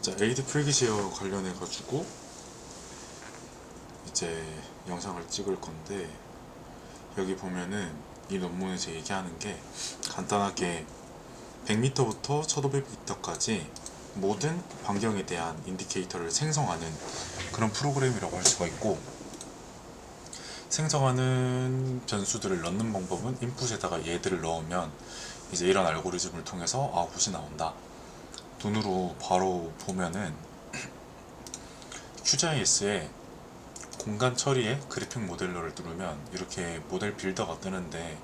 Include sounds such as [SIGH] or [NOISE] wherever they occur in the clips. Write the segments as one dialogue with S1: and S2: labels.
S1: 자, 에이드 프레기시어 관련해 가지고 이제 영상을 찍을 건데 여기 보면은 이 논문에서 얘기하는 게 간단하게 100m부터 1500m까지 모든 반경에 대한 인디케이터를 생성하는 그런 프로그램이라고 할 수가 있고 생성하는 변수들을 넣는 방법은 인풋에다가 얘들을 넣으면 이제 이런 알고리즘을 통해서 아웃풋이 나온다. 눈으로 바로 보면은 QGIS에 공간 처리에 그래픽 모델러를 누르면 이렇게 모델 빌더가 뜨는데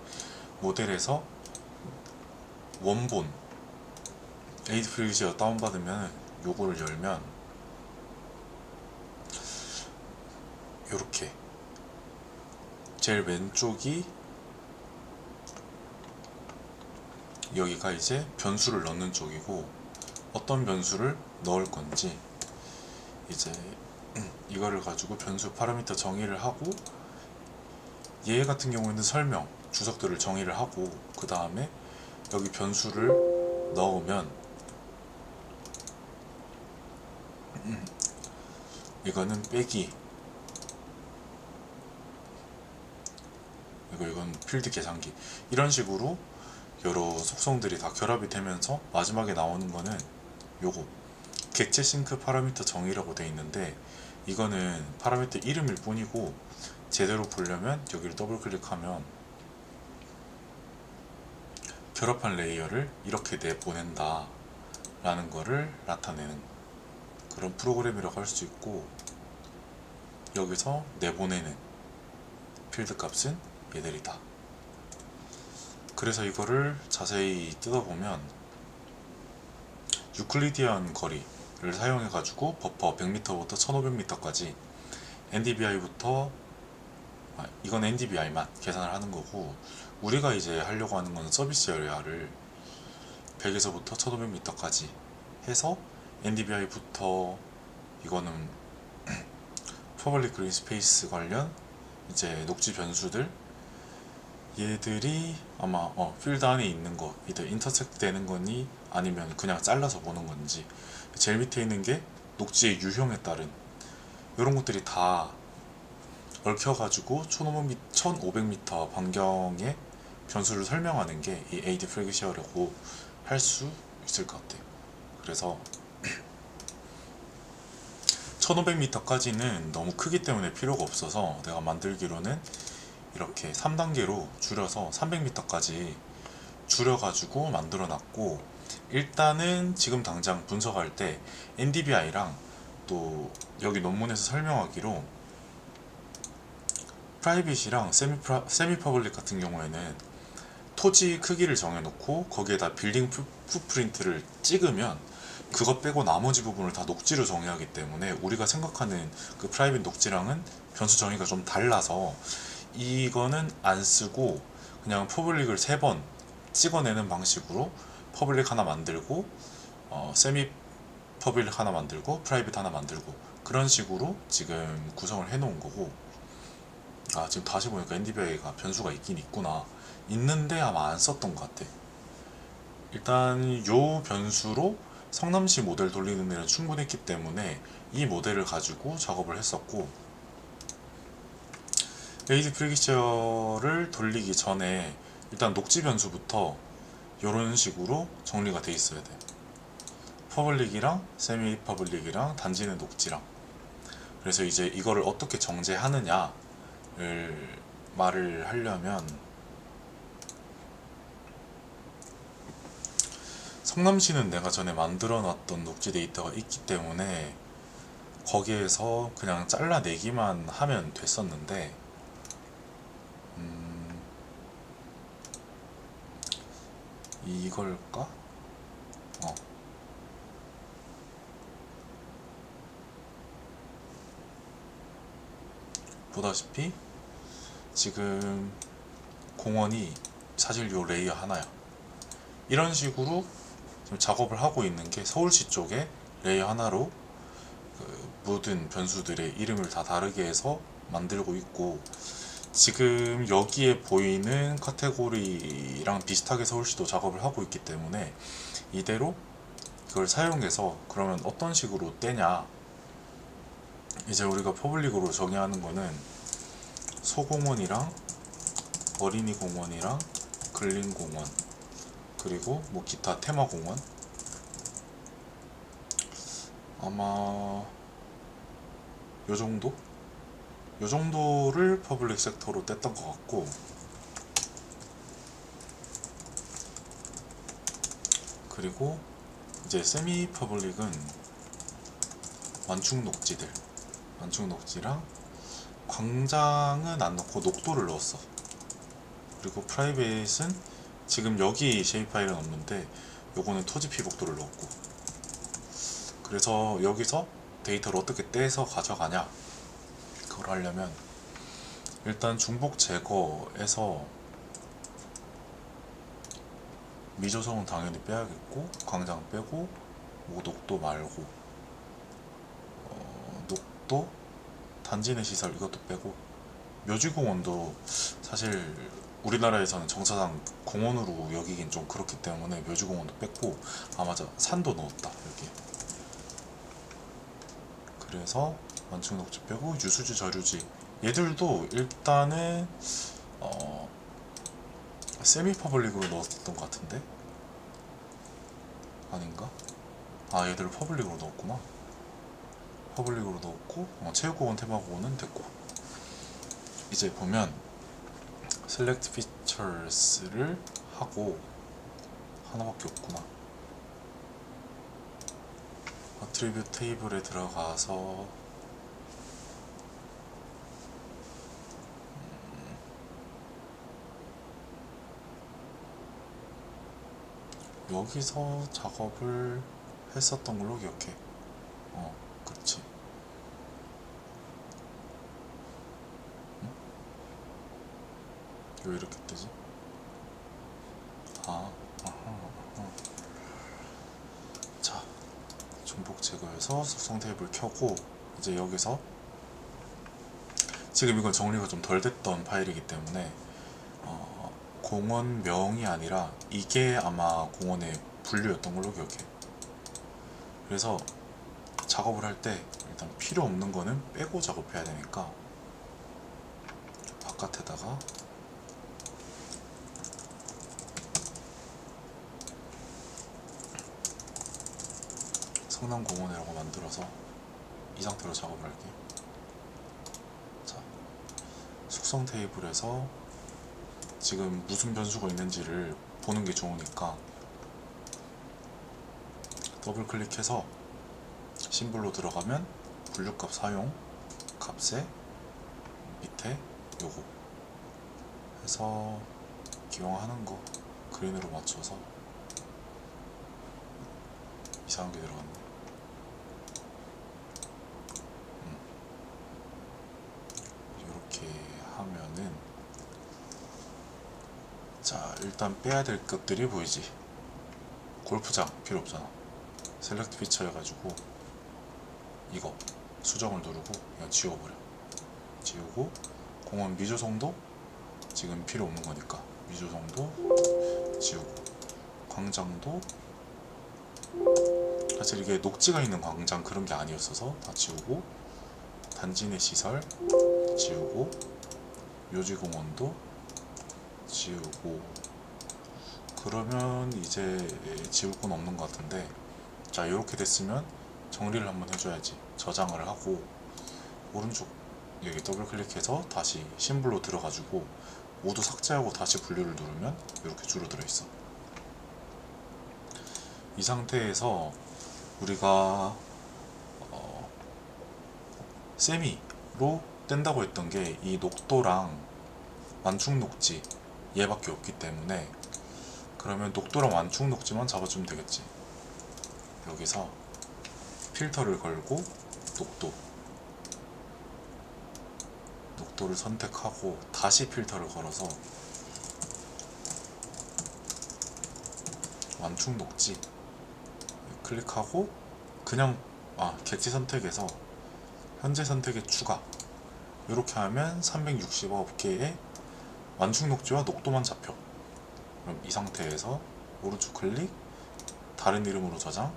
S1: 모델에서 원본 에이드 프리지어 다운받으면 요거를 열면 요렇게. 제일 왼쪽이 여기가 이제 변수를 넣는 쪽이고 어떤 변수를 넣을 건지 이제 음, 이거를 가지고 변수 파라미터 정의를 하고 얘 같은 경우에는 설명 주석들을 정의를 하고 그 다음에 여기 변수를 넣으면 음, 이거는 빼기. 이거 이건 필드 계산기. 이런 식으로 여러 속성들이 다 결합이 되면서 마지막에 나오는 거는 요거. 객체 싱크 파라미터 정의라고 돼 있는데 이거는 파라미터 이름일 뿐이고 제대로 보려면 여기를 더블 클릭하면 결합한 레이어를 이렇게 내보낸다 라는 거를 나타내는 그런 프로그램이라고 할 수 있고 여기서 내보내는 필드 값은 얘들이다. 그래서 이거를 자세히 뜯어보면 유클리디안 거리를 사용해 가지고 버퍼 100m부터 1500m까지 NDVI부터 아, 이건 NDVI만 계산을 하는 거고 우리가 이제 하려고 하는 건 서비스 에리아를 100에서부터 1500m까지 해서 NDVI부터 이거는 [CLEARS THROAT] 퍼블릭 그린 스페이스 관련 이제 녹지 변수들 얘들이 아마 어, 필드 안에 있는 거 이들 인터섹트 되는 거니 아니면 그냥 잘라서 보는 건지 제일 밑에 있는 게 녹지의 유형에 따른 이런 것들이 다 얽혀가지고 1500m 반경의 변수를 설명하는 게이 에이드 프레그시어라고 할 수 있을 것 같아요. 그래서 1500m까지는 너무 크기 때문에 필요가 없어서 내가 만들기로는 이렇게 3단계로 줄여서 300m까지 줄여가지고 만들어 놨고 일단은 지금 당장 분석할 때 NDVI랑 또 여기 논문에서 설명하기로 프라이빗이랑 세미, 프라, 세미 퍼블릭 같은 경우에는 토지 크기를 정해놓고 거기에다 빌딩 푸, 푸프린트를 찍으면 그것 빼고 나머지 부분을 다 녹지로 정의하기 때문에 우리가 생각하는 그 프라이빗 녹지랑은 변수 정의가 좀 달라서 이거는 안 쓰고 그냥 퍼블릭을 세 번 찍어내는 방식으로 퍼블릭 하나 만들고 어, 세미 퍼블릭 하나 만들고 프라이빗 하나 만들고 그런 식으로 지금 구성을 해 놓은 거고. 아 지금 다시 보니까 NDVI가 변수가 있긴 있구나. 있는데 아마 안 썼던 것 같아. 일단 요 변수로 성남시 모델 돌리는 데는 충분했기 때문에 이 모델을 가지고 작업을 했었고 레이지 프리기처를 돌리기 전에 일단 녹지 변수부터 이런 식으로 정리가 돼 있어야 돼. 퍼블릭이랑 세미 퍼블릭이랑 단지는 녹지랑. 그래서 이제 이거를 어떻게 정제하느냐를 말을 하려면 성남시는 내가 전에 만들어 놨던 녹지 데이터가 있기 때문에 거기에서 그냥 잘라내기만 하면 됐었는데 이걸까? 어. 보다시피 지금 공원이 사실 요 레이어 하나야. 이런 식으로 지금 작업을 하고 있는 게 서울시 쪽에 레이어 하나로 그 모든 변수들의 이름을 다 다르게 해서 만들고 있고 지금 여기에 보이는 카테고리랑 비슷하게 서울시도 작업을 하고 있기 때문에 이대로 이걸 사용해서 그러면 어떤 식으로 떼냐 이제 우리가 퍼블릭으로 정의하는 거는 소공원이랑 어린이 공원이랑 근린 공원 그리고 뭐 기타 테마 공원 아마 요 정도? 요 정도를 퍼블릭 섹터로 뗐던 것 같고. 그리고 이제 세미 퍼블릭은 완충 녹지들. 완충 녹지랑 광장은 안 넣고 녹도를 넣었어. 그리고 프라이빗은 지금 여기 쉐입 파일은 없는데 요거는 토지 피복도를 넣었고. 그래서 여기서 데이터를 어떻게 떼서 가져가냐 그걸 하려면 일단 중복 제거에서 미조성은 당연히 빼야겠고 광장 빼고 뭐 녹도 말고 어, 녹도 단지 내 시설 이것도 빼고. 묘지공원도 사실 우리나라에서는 정사상 공원으로 여기긴 좀 그렇기 때문에 묘지공원도 뺐고. 아 맞아. 산도 넣었다 여기 그래서 완충 녹지 빼고 유수지 저류지. 얘들도 일단은 어 세미 퍼블릭으로 넣었던 것 같은데? 아닌가? 아 얘들 퍼블릭으로 넣었구나. 퍼블릭으로 넣었고 어, 체육공원 테마공원은 됐고. 이제 보면 select features를 하고 하나밖에 없구나 attribute 테이블에 들어가서 여기서 작업을 했었던 걸로 기억해. 어, 그렇지. 응? 왜 이렇게 뜨지? 아, 아하, 아하. 자, 중복 제거해서 속성 테이블 켜고 이제 여기서 지금 이건 정리가 좀 덜 됐던 파일이기 때문에 어, 공원명이 아니라 이게 아마 공원의 분류였던 걸로 기억해. 그래서 작업을 할 때 일단 필요 없는 거는 빼고 작업해야 되니까 바깥에다가 성남공원이라고 만들어서 이 상태로 작업을 할게. 자, 숙성 테이블에서 지금 무슨 변수가 있는지를 보는 게 좋으니까 더블 클릭해서 심볼로 들어가면 분류값 사용 값에 밑에 요거 해서 기용하는 거 그린으로 맞춰서 이상한 게 들어갔네 이렇게 하면은 자 일단 빼야 될 것들이 보이지. 골프장 필요 없잖아. 셀렉트 피처 해가지고 이거 수정을 누르고 그냥 지워버려. 지우고 공원 미조성도 지금 필요 없는 거니까 미조성도 지우고 광장도 사실 이게 녹지가 있는 광장 그런 게 아니었어서 다 지우고 단지 내 시설 지우고 묘지공원도 지우고 그러면 이제 지울 건 없는 것 같은데 자 이렇게 됐으면 정리를 한번 해줘야지. 저장을 하고 오른쪽 여기 더블 클릭해서 다시 심블로 들어가지고 모두 삭제하고 다시 분류를 누르면 이렇게 줄어들어 있어. 이 상태에서 우리가 어, 세미로 뗀다고 했던 게 이 녹도랑 완충 녹지 얘밖에 없기 때문에 그러면 녹도랑 완충 녹지만 잡아주면 되겠지. 여기서 필터를 걸고 녹도 녹도를 선택하고 다시 필터를 걸어서 완충 녹지. 클릭하고 그냥 아 객지 선택에서 현재 선택에 추가. 이렇게 하면 369개의 완충 녹지와 녹도만 잡혀 그럼 이 상태에서 오른쪽 클릭 다른 이름으로 저장.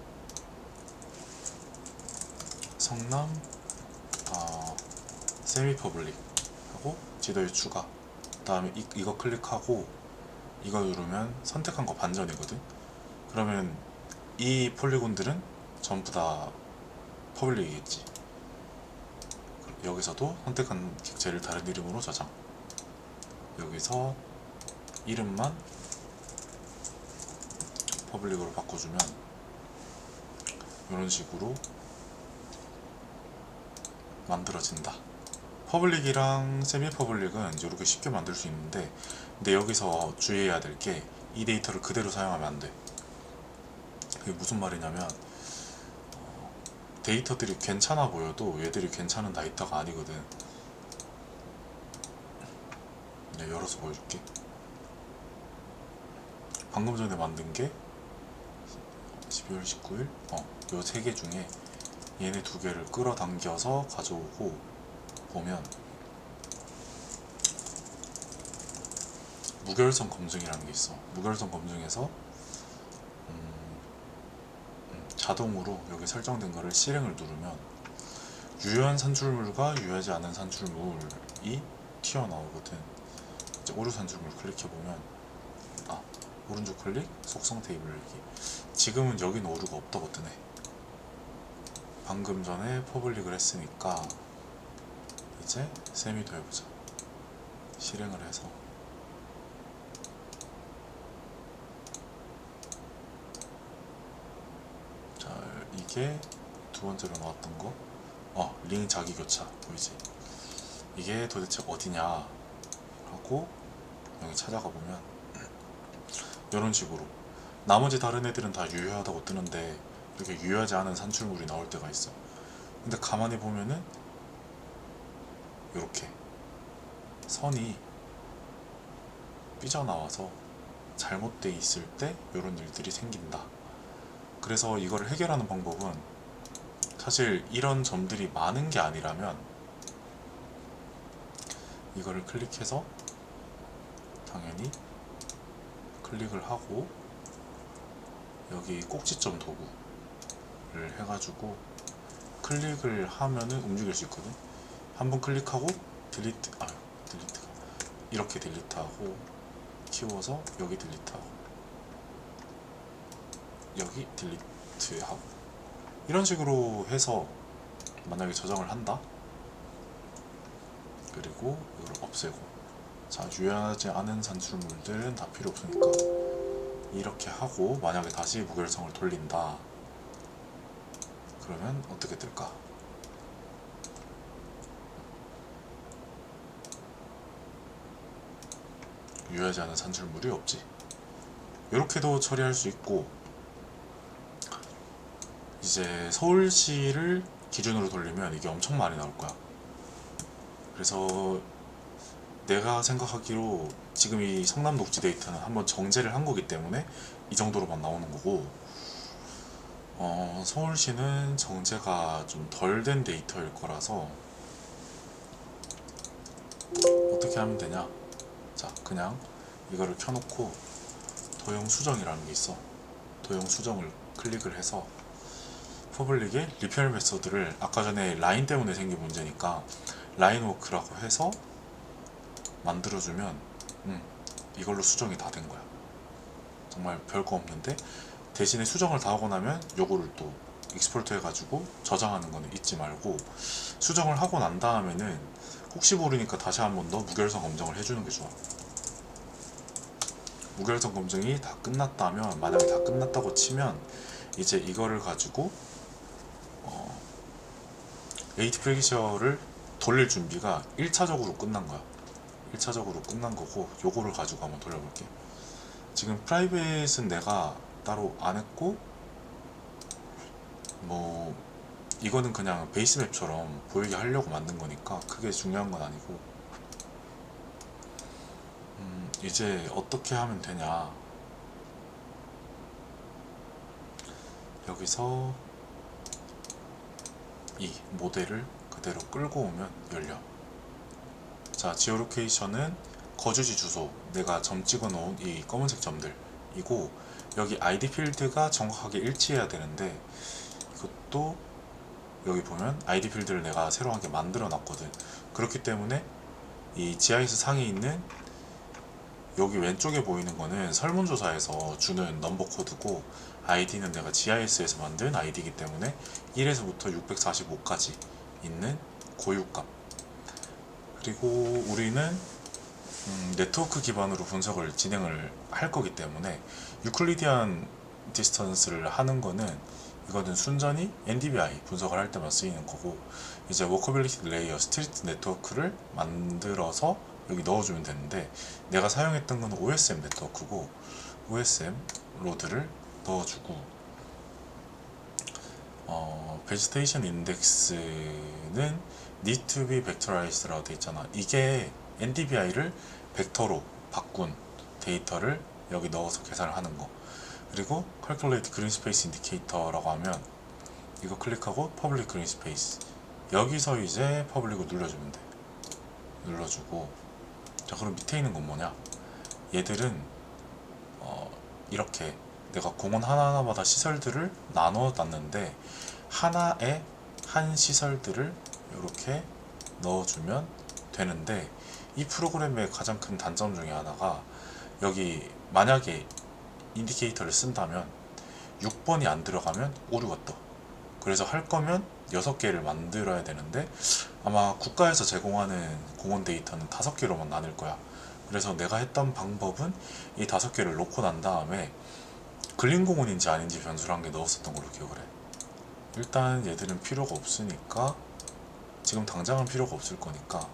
S1: 성남 어, 세미 퍼블릭 하고 지도에 추가. 그 다음에 이, 이거 클릭하고 이거 누르면 선택한 거 반전이거든. 그러면 이 폴리곤들은 전부 다 퍼블릭이겠지. 여기서도 선택한 객체를 다른 이름으로 저장. 여기서 이름만 퍼블릭으로 바꿔주면 이런 식으로 만들어진다. 퍼블릭이랑 세미 퍼블릭은 이렇게 쉽게 만들 수 있는데 근데 여기서 주의해야 될 게 이 데이터를 그대로 사용하면 안 돼. 그게 무슨 말이냐면 어, 데이터들이 괜찮아 보여도 얘들이 괜찮은 데이터가 아니거든. 열어서 보여줄게. 방금 전에 만든 게 12월 19일 어, 요 세 개 중에 얘네 두 개를 끌어당겨서 가져오고 보면 무결성 검증이라는 게 있어. 무결성 검증에서 음, 음, 자동으로 여기 설정된 거를 실행을 누르면 유효한 산출물과 유효하지 않은 산출물이 튀어나오거든. 이제 오류 산출물 클릭해 보면 아 오른쪽 클릭 속성 테이블 열기. 지금은 여긴 오류가 없다고 뜨네. 방금 전에 퍼블릭을 했으니까 이제 세미도 해보자. 실행을 해서 자 이게 두 번째로 나왔던 거. 어, 링 자기 교차 보이지? 이게 도대체 어디냐 하고 여기 찾아가 보면 이런 식으로 나머지 다른 애들은 다 유효하다고 뜨는데 이렇게 유효하지 않은 산출물이 나올 때가 있어. 근데 가만히 보면은 이렇게 선이 삐져나와서 잘못돼 있을 때 이런 일들이 생긴다. 그래서 이걸 해결하는 방법은 사실 이런 점들이 많은 게 아니라면 이거를 클릭해서 당연히 클릭을 하고 여기 꼭지점 도구를 해가지고 클릭을 하면은 움직일 수 있거든. 한 번 클릭하고 딜리트, 아, 딜리트가 이렇게 딜리트하고 키워서 여기 딜리트하고 여기 딜리트하고 이런 식으로 해서 만약에 저장을 한다. 그리고 이걸 없애고 자 유효하지 않은 산출물들은 다 필요 없으니까 이렇게 하고 만약에 다시 무결성을 돌린다. 그러면 어떻게 될까? 유효하지 않은 산출물이 없지. 이렇게도 처리할 수 있고 이제 서울시를 기준으로 돌리면 이게 엄청 많이 나올 거야. 그래서 내가 생각하기로 지금 이 성남 녹지 데이터는 한번 정제를 한 거기 때문에 이 정도로만 나오는 거고 어, 서울시는 정제가 좀 덜 된 데이터일 거라서 어떻게 하면 되냐? 자 그냥 이거를 켜놓고 도형 수정이라는 게 있어. 도형 수정을 클릭을 해서 퍼블릭의 리페어 메소드를 아까 전에 라인 때문에 생긴 문제니까 라인 워크라고 해서 만들어주면 음, 이걸로 수정이 다 된 거야. 정말 별거 없는데 대신에 수정을 다 하고 나면 요거를 또 익스포트 해가지고 저장하는 거는 잊지 말고 수정을 하고 난 다음에는 혹시 모르니까 다시 한 번 더 무결성 검증을 해주는 게 좋아. 무결성 검증이 다 끝났다면 만약에 다 끝났다고 치면 이제 이거를 가지고 어, 에이트 프레기셔를 돌릴 준비가 1차적으로 끝난 거야. 1차적으로 끝난 거고 요거를 가지고 한번 돌려볼게. 지금 프라이빗은 내가 따로 안 했고 뭐 이거는 그냥 베이스 맵처럼 보이게 하려고 만든 거니까 크게 중요한 건 아니고. 음, 이제 어떻게 하면 되냐. 여기서 이 모델을 그대로 끌고 오면 열려 자 지오로케이션은 거주지 주소 내가 점 찍어 놓은 이 검은색 점들이고 여기 아이디 필드가 정확하게 일치해야 되는데 이것도 여기 보면 아이디 필드를 내가 새로 하게 만들어 놨거든. 그렇기 때문에 이 GIS 상에 있는 여기 왼쪽에 보이는 거는 설문조사에서 주는 넘버 코드고 아이디는 내가 GIS에서 만든 아이디이기 때문에 1에서부터 645까지 있는 고유값 그리고 우리는 음, 네트워크 기반으로 분석을 진행을 할 거기 때문에 유클리디안 디스턴스를 하는 거는 이거는 순전히 NDVI 분석을 할 때만 쓰이는 거고 이제 워커빌리티 레이어 스트리트 네트워크를 만들어서 여기 넣어주면 되는데 내가 사용했던 건 OSM 네트워크고 OSM 로드를 넣어주고 어, vegetation index는 need to be vectorized라고 돼 있잖아. 이게 NDVI를 벡터로 바꾼 데이터를 여기 넣어서 계산을 하는 거. 그리고 calculate green space indicator라고 하면 이거 클릭하고 public green space 여기서 이제 public을 눌러주면 돼. 눌러주고 자 그럼 밑에 있는 건 뭐냐? 얘들은 어, 이렇게 내가 공원 하나하나마다 시설들을 나눠 놨는데 하나에 한 시설들을 이렇게 넣어주면 되는데 이 프로그램의 가장 큰 단점 중에 하나가 여기 만약에 인디케이터를 쓴다면 6번이 안 들어가면 오류가 떠 그래서 할 거면 6개를 만들어야 되는데 아마 국가에서 제공하는 공원 데이터는 5개로만 나눌 거야. 그래서 내가 했던 방법은 이 5개를 놓고 난 다음에 근린 공원인지 아닌지 변수를 한 개 넣었었던 걸로 기억을 해. 일단 얘들은 필요가 없으니까 지금 당장은 필요가 없을 거니까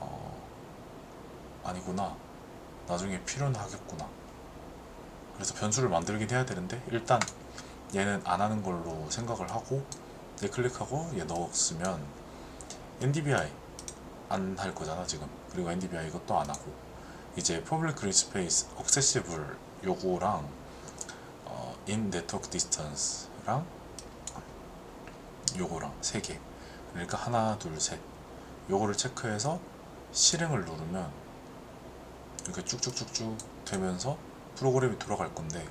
S1: 어, 아니구나. 나중에 필요는 하겠구나. 그래서 변수를 만들긴 해야 되는데 일단 얘는 안 하는 걸로 생각을 하고 얘 클릭하고 얘 넣었으면 NDVI 안 할 거잖아 지금. 그리고 NDVI 이것도 안 하고. 이제 Green Space Accessible 요거랑 어, In Network Distance랑 요거랑 세 개. 그러니까 하나, 둘, 셋. 요거를 체크해서 실행을 누르면 이렇게 쭉쭉쭉쭉 되면서 프로그램이 돌아갈 건데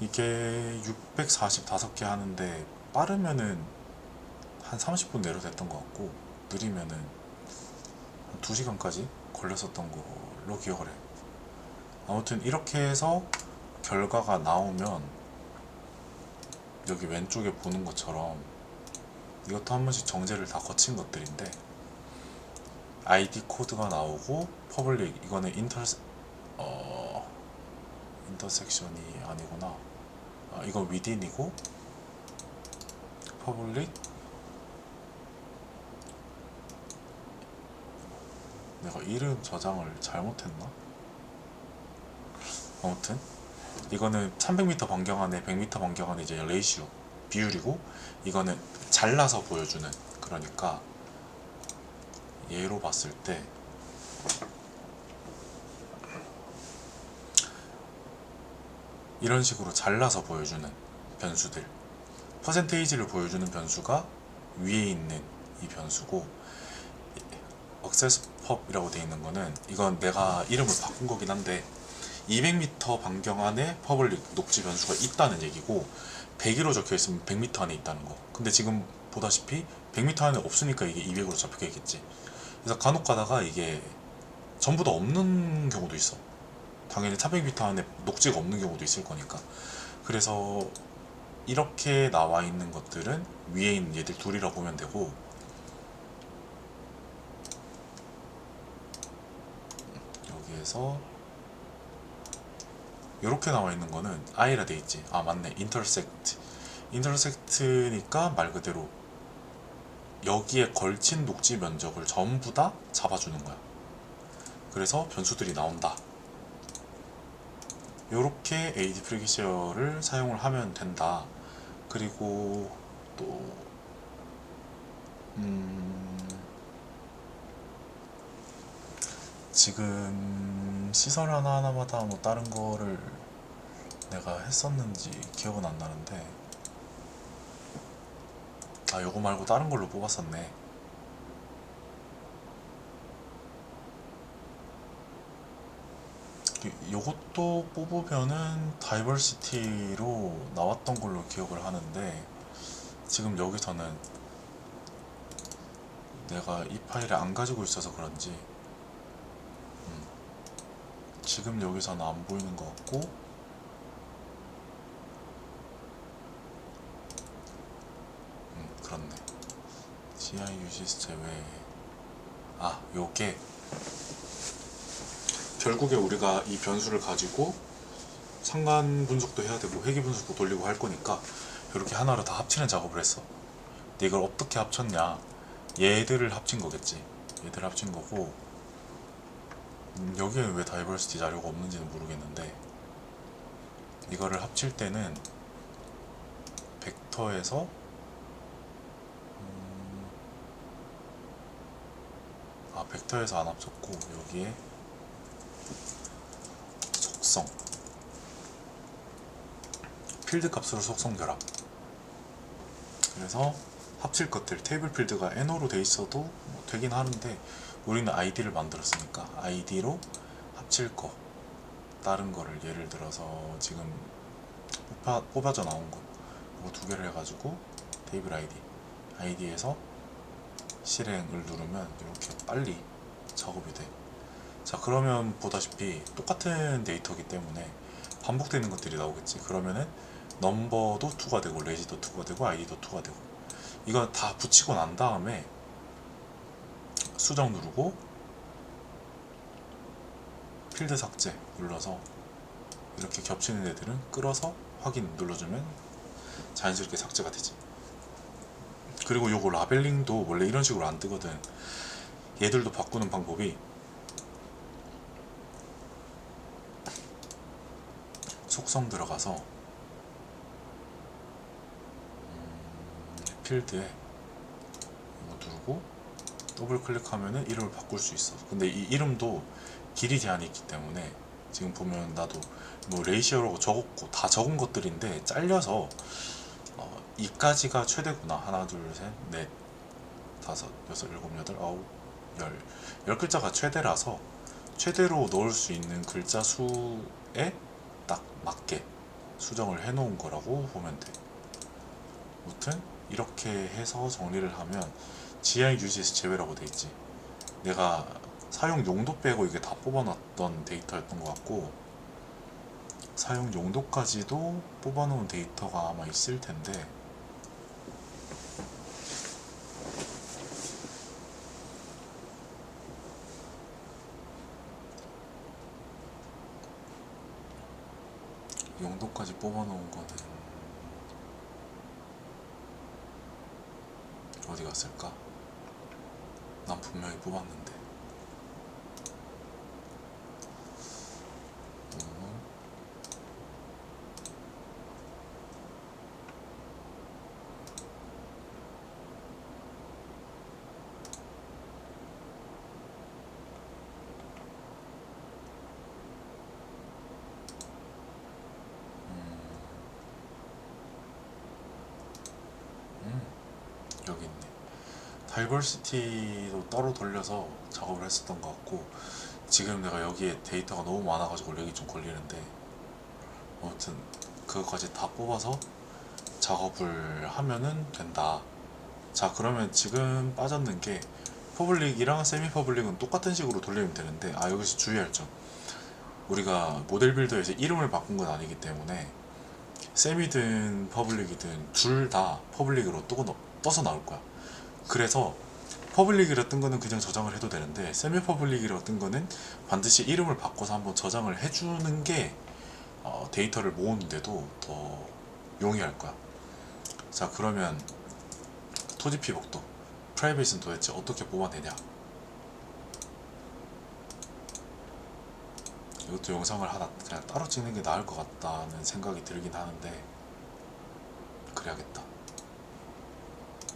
S1: 이게 645개 하는데 빠르면은 한 30분 내로 됐던 것 같고 느리면은 한 2시간까지 걸렸었던 걸로 기억을 해. 아무튼 이렇게 해서 결과가 나오면 여기 왼쪽에 보는 것처럼 이것도 한 번씩 정제를 다 거친 것들인데 ID 코드가 나오고 퍼블릭 이거는 인터 어 인터섹션이 아니구나 아, 이건 위딘이고 퍼블릭 내가 이름 저장을 잘못했나? 아무튼 이거는 300m 반경 안에 100m 반경 안에 이제 레이시오 비율이고 이거는 잘라서 보여주는 그러니까 얘로 봤을 때 이런 식으로 잘라서 보여주는 변수들 퍼센테이지를 보여주는 변수가 위에 있는 이 변수고 억세스 펍이라고 되어 있는 거는 이건 내가 이름을 바꾼 거긴 한데 200m 반경 안에 퍼블릭 녹지 변수가 있다는 얘기고 100으로 적혀 있으면 100m 안에 있다는 거. 근데 지금 보다시피 100m 안에 없으니까 이게 200으로 잡혀 있겠지. 그래서 간혹 가다가 이게 전부 다 없는 경우도 있어. 당연히 400m 안에 녹지가 없는 경우도 있을 거니까. 그래서 이렇게 나와 있는 것들은 위에 있는 얘들 둘이라 보면 되고 여기에서 이렇게 나와 있는 거는 i라 돼 있지. 아 맞네. intersect. intersect니까 말 그대로 여기에 걸친 녹지 면적을 전부 다 잡아주는 거야. 그래서 변수들이 나온다. 이렇게 AD 프리기셔를 사용을 하면 된다. 그리고 또 음, 지금 시설 하나하나마다 뭐 다른 거를 내가 했었는지 기억은 안 나는데. 아 요거 말고 다른 걸로 뽑았었네. 요- 요것도 뽑으면은 다이버시티로 나왔던 걸로 기억을 하는데 지금 여기서는 내가 이 파일을 안 가지고 있어서 그런지 음, 지금 여기서는 안 보이는 것 같고 음 그렇네 GI 유시스 제외 아 요게 결국에 우리가 이 변수를 가지고 상관 분석도 해야 되고 회귀 분석도 돌리고 할 거니까 이렇게 하나로 다 합치는 작업을 했어. 근데 이걸 어떻게 합쳤냐? 얘들을 합친 거겠지. 얘들 합친 거고 음, 여기에 왜 다이버시티 자료가 없는지는 모르겠는데 이거를 합칠 때는 벡터에서 음, 아 벡터에서 안 합쳤고 여기에 속성. 필드 값으로 속성 결합 그래서 합칠 것들 테이블 필드가 NO로 돼 있어도 뭐 되긴 하는데 우리는 ID를 만들었으니까 ID로 합칠 거 다른 거를 예를 들어서 지금 뽑아, 뽑아 져 나온 거 이거 두 개를 해가지고 테이블 ID ID에서 실행을 누르면 이렇게 빨리 작업이 돼. 자 그러면 보다시피 똑같은 데이터이기 때문에 반복되는 것들이 나오겠지. 그러면은 넘버도 2가 되고 레지도 2가 되고 아이디도 2가 되고 이거 다 붙이고 난 다음에 수정 누르고 필드 삭제 눌러서 이렇게 겹치는 애들은 끌어서 확인 눌러주면 자연스럽게 삭제가 되지. 그리고 요거 라벨링도 원래 이런 식으로 안 뜨거든. 얘들도 바꾸는 방법이 속성 들어가서 음, 필드에 이거 누르고 더블 클릭하면은 이름을 바꿀 수 있어. 근데 이 이름도 길이 제한이 있기 때문에 지금 보면 나도 뭐 레이시오라고 적었고 다 적은 것들인데 잘려서 어, 이까지가 최대구나. 하나, 둘, 셋, 넷, 다섯, 여섯, 일곱, 여덟, 아홉, 열. 열 글자가 최대라서 최대로 넣을 수 있는 글자 수에 딱 맞게 수정을 해 놓은 거라고 보면 돼. 무튼 이렇게 해서 정리를 하면 GI 유지에서 제외라고 돼 있지. 내가 사용 용도 빼고 이게 다 뽑아놨던 데이터였던 것 같고 사용 용도까지도 뽑아놓은 데이터가 아마 있을 텐데 용도까지 뽑아놓은 거는 어디 갔을까? 난 분명히 뽑았는데. 음. 음, 여기 있네. 다이버시티도 따로 돌려서 작업을 했었던 것 같고 지금 내가 여기에 데이터가 너무 많아가지고 렉이 좀 걸리는데 아무튼 그것까지 다 뽑아서 작업을 하면은 된다. 자 그러면 지금 빠졌는 게 퍼블릭이랑 세미 퍼블릭은 똑같은 식으로 돌리면 되는데 아 여기서 주의할 점 우리가 모델 빌더에서 이름을 바꾼 건 아니기 때문에 세미든 퍼블릭이든 둘 다 퍼블릭으로 떠서 나올 거야. 그래서 퍼블릭이라 뜬 거는 그냥 저장을 해도 되는데 세미 퍼블릭이라 뜬 거는 반드시 이름을 바꿔서 한번 저장을 해주는 게 어, 데이터를 모으는데도 더 용이할 거야. 자 그러면 토지 피 복도 프라이빗은 도대체 어떻게 뽑아내냐? 이것도 영상을 하나 그냥 따로 찍는 게 나을 것 같다는 생각이 들긴 하는데 그래야겠다.